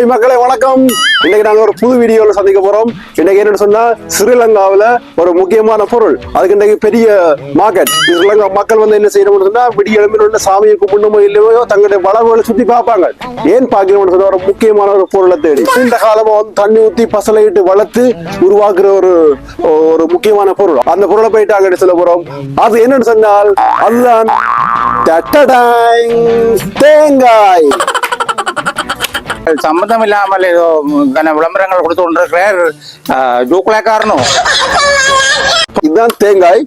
Hi மக்களே வணக்கம். இன்னைக்கு நாங்க ஒரு புது வீடியோல சந்திக்க போறோம். இன்னைக்கு என்னன்னு சொன்னா ஸ்ரீலங்காவில ஒரு முக்கியமான பொருள். அதுக்கு இன்னைக்கு பெரிய மார்க்கெட் ஸ்ரீலங்கா மக்கள் வந்து என்ன செய்யணும்னு சொன்னா விடிய எழுப்பின சாமியை கும்பிடணுமோ இல்லையோ தங்களுடைய வளவுகளை சுத்தி பார்ப்பாங்க. ஏன் பாக்கணும்னு சொன்னா ஒரு முக்கியமான ஒரு பொருளை தேடி. இந்த காலமா வந்து தண்ணி ஊத்தி பசலையிட்டு வளர்த்து உருவாக்குற ஒரு ஒரு முக்கியமான பொருள். அந்த பொருளை போயிட்டு அங்கிட்டு சொல்ல போறோம்? அது என்னன்னு சொன்னால் அதுதான் தேங்காய். சம்மந்தம் இல்லாமல் ஏதோ கன விளம்பரங்கள் கொடுத்து கொண்டிருக்கிறார் ஜூக்குலைக்காரனும் இதுதான் தேங்காய்.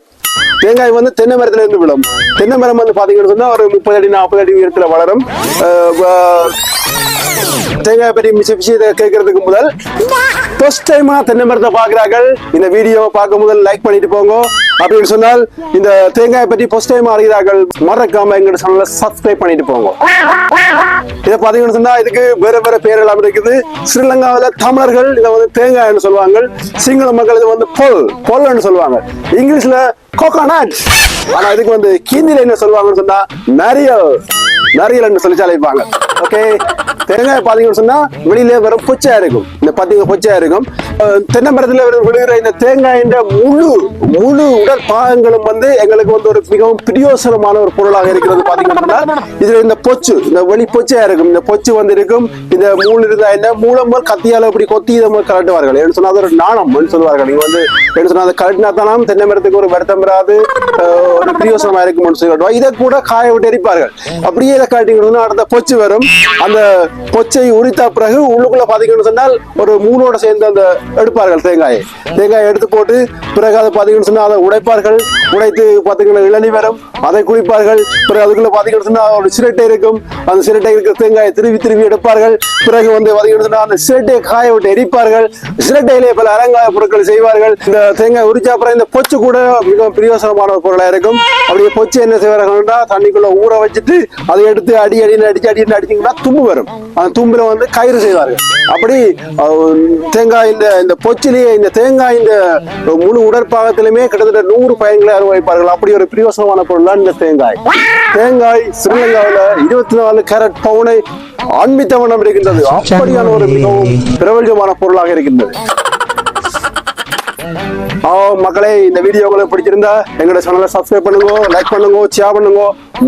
தேங்காய் வந்து தென்னை மரத்துல இருந்து விழும். தென்னை மரம் வந்து பாத்தீங்கன்னு சொன்னா ஒரு முப்பது அடி நாற்பது அடி உயரத்துல வளரும். தேங்காய் பற்றி மிஸ் இதை கேட்கறதுக்கு முதல் ஃபர்ஸ்ட் டைமா தென்னை மரத்தை பாக்குறார்கள் இந்த வீடியோவை பார்க்கும் முதல் லைக் பண்ணிட்டு போங்க. அப்படின்னு சொன்னால் இந்த தேங்காயை பற்றி ஃபர்ஸ்ட் டைம் அறிகிறார்கள். மறக்காம எங்க சேனலை சப்ஸ்கிரைப் பண்ணிட்டு போங்க. இதை பார்த்தீங்கன்னு சொன்னா இதுக்கு வேற வேற பேர் எல்லாம் இருக்குது. ஸ்ரீலங்காவில் தமிழர்கள் இதை வந்து தேங்காய்னு சொல்லுவாங்க. சிங்கள மக்கள் இது வந்து பொல் பொல்னு சொல்லுவாங்க. இங்கிலீஷ்ல கோகோனட் ஆனா இதுக்கு வந்து ஹிந்தில என்ன சொல்லுவாங்கன்னு சொன்னா நரியல். நரியல்னு சொல்லி அழைப்பாங்க. ஓகே தேங்காய் பார்த்தீங்கன்னு சொன்னா வெளியில வெறும் பொச்சையா இருக்கும். இந்த பாத்தீங்க பொச்சையா இருக்கும். தென்னமரத்துல தென்னை விழுகிற இந்த தேங்காயின் முழு முழு உடல் பாகங்களும் வந்து எங்களுக்கு வந்து ஒரு மிகவும் பிரியோசனமான ஒரு பொருளாக இருக்கிறது பாத்தீங்கன்னா இதுல இந்த பொச்சு இந்த வெளி பொச்சையா இருக்கும். இந்த பொச்சு வந்து இருக்கும் இந்த மூணு இருந்தா என்ன? மூலம் கத்தியால இப்படி கொத்தி இதை கலட்டுவார்கள் என்று சொன்னா அது ஒரு நாணம் சொல்லுவார்கள். நீங்க வந்து என்ன சொன்னா அதை கலட்டினா தானே தென்னை மரத்துக்கு ஒரு வருத்தம் வராது. ஒரு பிரியோசனமா இருக்கும்னு சொல்லிடுவோம் இதை கூட காய விட்டு எரிப்பார்கள். அப்படியே இதை காட்டிக்கணும்னா அடுத்த பொச்சு வரும். அந்த பொச்சை உரித்த பிறகு உள்ளுக்குள்ள பாத்தீங்கன்னு சொன்னால் ஒரு மூணோட சேர்ந்து அந்த எடுப்பார்கள் தேங்காயை. தேங்காயை எடுத்து போட்டு பிறகு அதை பாத்தீங்கன்னு சொன்னால் அதை உடைப்பார்கள். உடைத்து பார்த்தீங்கன்னா இளநி வரும் அதை குளிப்பார்கள். பிறகு அதுக்குள்ள பார்த்தீங்கன்னா ஒரு சிரட்டை இருக்கும். அந்த சிரட்டை இருக்கிற தேங்காயை திருவி திருவி எடுப்பார்கள். பிறகு வந்து பார்த்தீங்கன்னா அந்த சிரட்டையை காய விட்டு எரிப்பார்கள். சிரட்டையிலே பல அலங்கார பொருட்கள் செய்வார்கள். இந்த தேங்காய் உரிச்ச அப்புறம் இந்த பொச்சு கூட மிகவும் பிரயோசனமான ஒரு பொருளாக இருக்கும். அப்படியே பொச்சு என்ன செய்வார்கள்னா தண்ணிக்குள்ள ஊற வச்சுட்டு அதை எடுத்து அடி அடின்னு அடிச்சு அடின்னு அடிச்சிங்கன்னா தும்பு வரும். அந்த தும்புல வந்து கயிறு செய்வார்கள். அப்படி தேங்காய் இந்த இந்த பொச்சிலேயே இந்த தேங்காய் இந்த முழு உடற்பாகத்திலுமே கிட்டத்தட்ட நூறு பயன்களை அனுபவிப்பார்கள் அப்படி ஒரு பிரியோசனமான பொருள் தான் இந்த தேங்காய். தேங்காய் ஸ்ரீலங்காவில் இருபத்தி நாலு கேரட் பவுனை ஆன்மித்த வண்ணம் இருக்கின்றது அப்படியான ஒரு மிகவும் பிரபஞ்சமான பொருளாக இருக்கின்றது. மக்களே இந்த வீடியோ உங்களுக்கு பிடிச்சிருந்தா எங்களோட சேனலை சப்ஸ்கிரைப் பண்ணுங்க லைக் பண்ணுங்க ஷேர் பண்ணுங்க.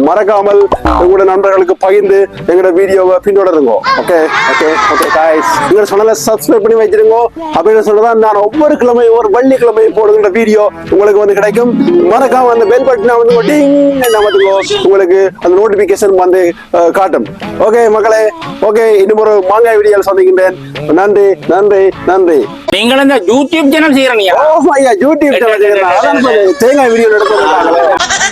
மறக்காமல் உங்களோட நண்பர்களுக்கு பகிர்ந்து எங்களோட வீடியோவை பின்தொடருங்க. ஓகே ஓகே ஓகே காய்ஸ் எங்களோட சேனலை சப்ஸ்கிரைப் பண்ணி வச்சிருங்க அப்படின்னு சொல்லதான் நான் ஒவ்வொரு கிழமையும் ஒரு வெள்ளிக்கிழமையும் போடுகின்ற வீடியோ உங்களுக்கு வந்து கிடைக்கும். மறக்காம அந்த பெல் பட்டனை வந்து டிங் நமதுங்க உங்களுக்கு அந்த நோட்டிபிகேஷன் வந்து காட்டும். ஓகே மக்களே. ஓகே இன்னும் ஒரு மாங்காய் வீடியோவில் சந்திக்கின்றேன். நன்றி நன்றி நன்றி நீங்கள் இந்த யூடியூப் சேனல் செய்யறீங்க ஓ ஐயா யூடியூப் சேனல் தேங்காய் வீடியோ எடுத்து